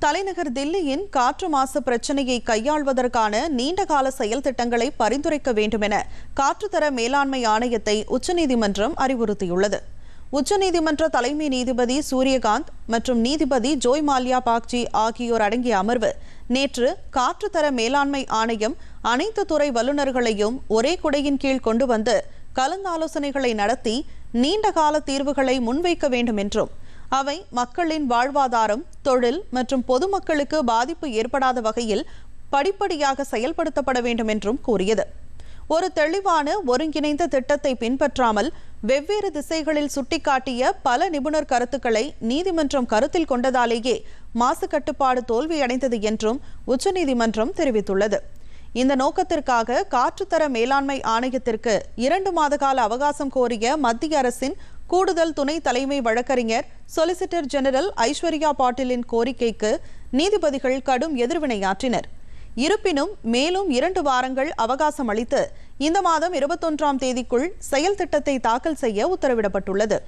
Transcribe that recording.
தலைநகர் தில்லியின் காற்று மாசு பிரச்சினையை கையாள்வதற்கான நீண்டகால செயல் திட்டங்களை பரிந்துரைக்க வேண்டும் என காற்றுத்தர மேலாண்மை ஆணையத்தை உச்சநீதிமன்றம் அறிவுறுத்தியுள்ளது. உச்சநீதிமன்ற தலைமை நீதிபதி சூரியகாந்த் மற்றும் நீதிபதி ஜோய் மால்யா பாக்ஜி ஆகியோர் அடங்கிய அமர்வு நேற்று காற்றுத்தர மேலாண்மை ஆணையம் அனைத்து துறை வல்லுநர்களையும் ஒரே குடையின் கீழ் கொண்டு வந்து கலந்தாலோசனைகளை நடத்தி நீண்டகால தீர்வுகளை முன்வைக்க வேண்டும் என்றும் அவை மக்களின் வாழ்வாதாரம் தொழில் மற்றும் பொதுமக்களுக்கு பாதிப்பு ஏற்படாத வகையில் படிப்படியாக செயல்படுத்தப்பட வேண்டும் என்றும் கூறியது. ஒரு தெளிவான ஒருங்கிணைந்த திட்டத்தை பின்பற்றாமல் வெவ்வேறு திசைகளில் சுட்டிக்காட்டிய பல நிபுணர் கருத்துக்களை நீதிமன்றம் கருத்தில் கொண்டதாலேயே மாசு கட்டுப்பாடு தோல்வியடைந்தது என்றும் உச்சநீதிமன்றம் தெரிவித்துள்ளது. இந்த நோக்கத்திற்காக காற்றுத்தர மேலாண்மை ஆணையத்திற்கு இரண்டு மாத கால அவகாசம் கோரிய மத்திய அரசின் கூடுதல் துணை தலைமை வழக்கறிஞர் சொலிசிட்டர் ஜெனரல் ஐஸ்வர்யா பாட்டீலின் கோரிக்கைக்கு நீதிபதிகள் கடும் எதிர்வினையாற்றினர். இருப்பினும் மேலும் இரண்டு வாரங்கள் அவகாசம் அளித்து இந்த மாதம் இருபத்தொன்றாம் தேதிக்குள் செயல் திட்டத்தை தாக்கல் செய்ய உத்தரவிடப்பட்டுள்ளது.